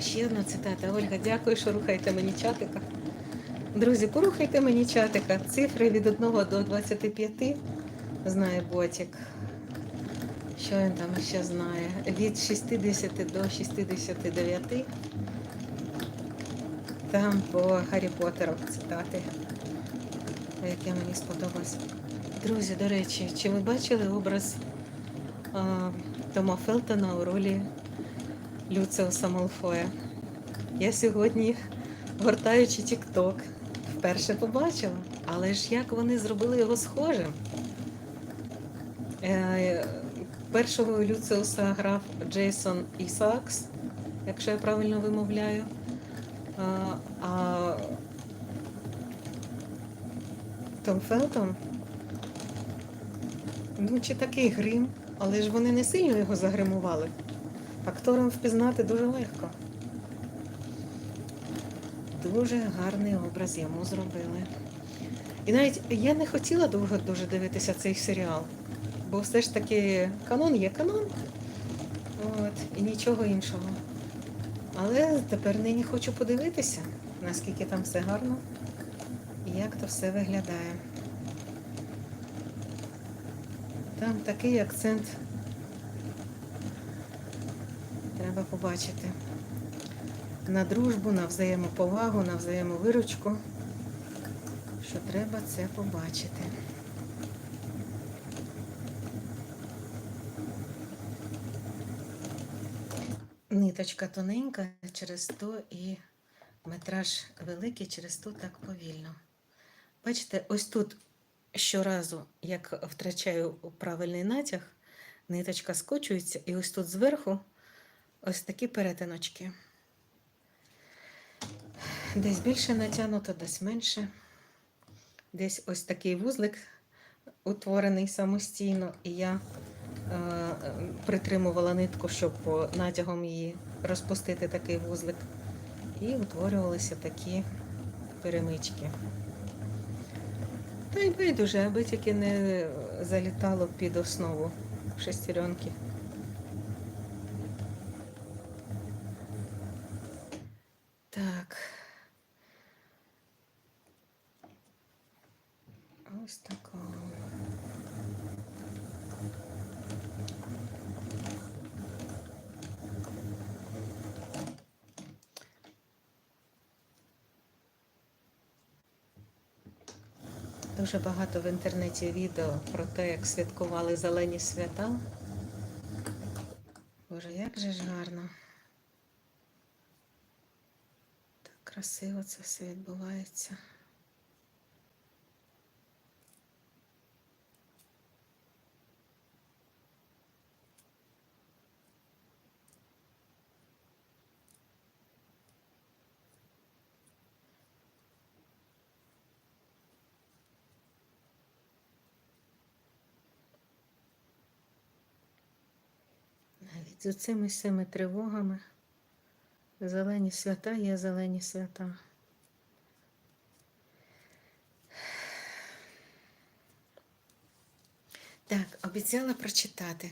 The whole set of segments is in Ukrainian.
ще одна цитата. Ольга, дякую, що рухаєте мені чатика. Друзі, порухайте мені чатика. Цифри від 1 до 25 знає ботик. Що він там ще знає? Від 60 до 69. Там по Гаррі Поттеру цитати, яке мені сподобалось. Друзі, до речі, чи ви бачили образ а, Тома Фелтона у ролі Люциуса Малфоя? Я сьогодні, гортаючи TikTok, вперше побачила. Але ж як вони зробили його схожим? Е, Першого Люциуса грав Джейсон Ісакс, якщо я правильно вимовляю. А Том Фелтон, ну чи такий грим, але ж вони не сильно його загримували. Акторам впізнати дуже легко. Дуже гарний образ йому зробили. І навіть я не хотіла довго дуже дивитися цей серіал, бо все ж таки канон є канон. От, і нічого іншого. Але тепер нині хочу подивитися, наскільки там все гарно і як то все виглядає. Там такий акцент треба побачити. На дружбу, на взаємоповагу, на взаємовиручку, що треба це побачити. Ниточка тоненька, через то і метраж великий, через то так повільно. Бачите, ось тут щоразу, як втрачаю правильний натяг, ниточка скочується, і ось тут зверху ось такі перетиночки. Десь більше натягнуто, десь менше. Десь ось такий вузлик утворений самостійно, і я е, притримувала нитку, щоб натягом її розпустити такий вузлик. І утворювалися такі перемички. Та й байдуже, аби тільки не залітало під основу шестеренки. Так. Ось такого. Дуже багато в інтернеті відео про те, як святкували зелені свята. Боже, як же ж гарно. Так красиво це все відбувається. Навіть з цими всіми тривогами зелені свята є зелені свята. Так, обіцяла прочитати.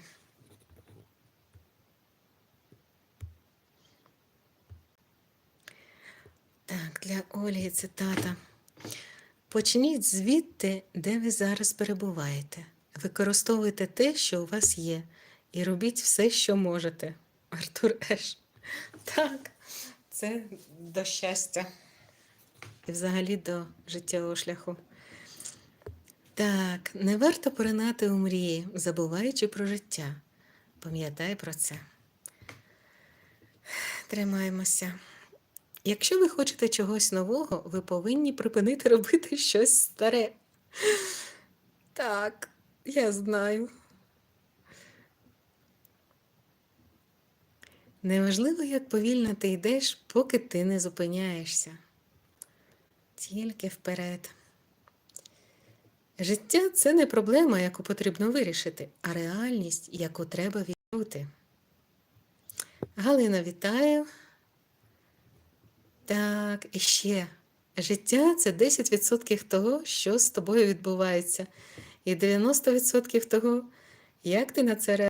Так, для Ольги цитата. Почніть звідти, де ви зараз перебуваєте. Використовуйте те, що у вас є, і робіть все, що можете. Артур Еш. Так, це до щастя. І взагалі до життєвого шляху. Так, не варто поринати у мрії, забуваючи про життя. Пам'ятай про це. Тримаємося. Якщо ви хочете чогось нового, ви повинні припинити робити щось старе. Так, я знаю. Неважливо, як повільно ти йдеш, поки ти не зупиняєшся. Тільки вперед. Життя це не проблема, яку потрібно вирішити, а реальність, яку треба відчути. Галина, вітаю. Так, і ще. Життя це 10% того, що з тобою відбувається, і 90% того, як ти на це реагуєш.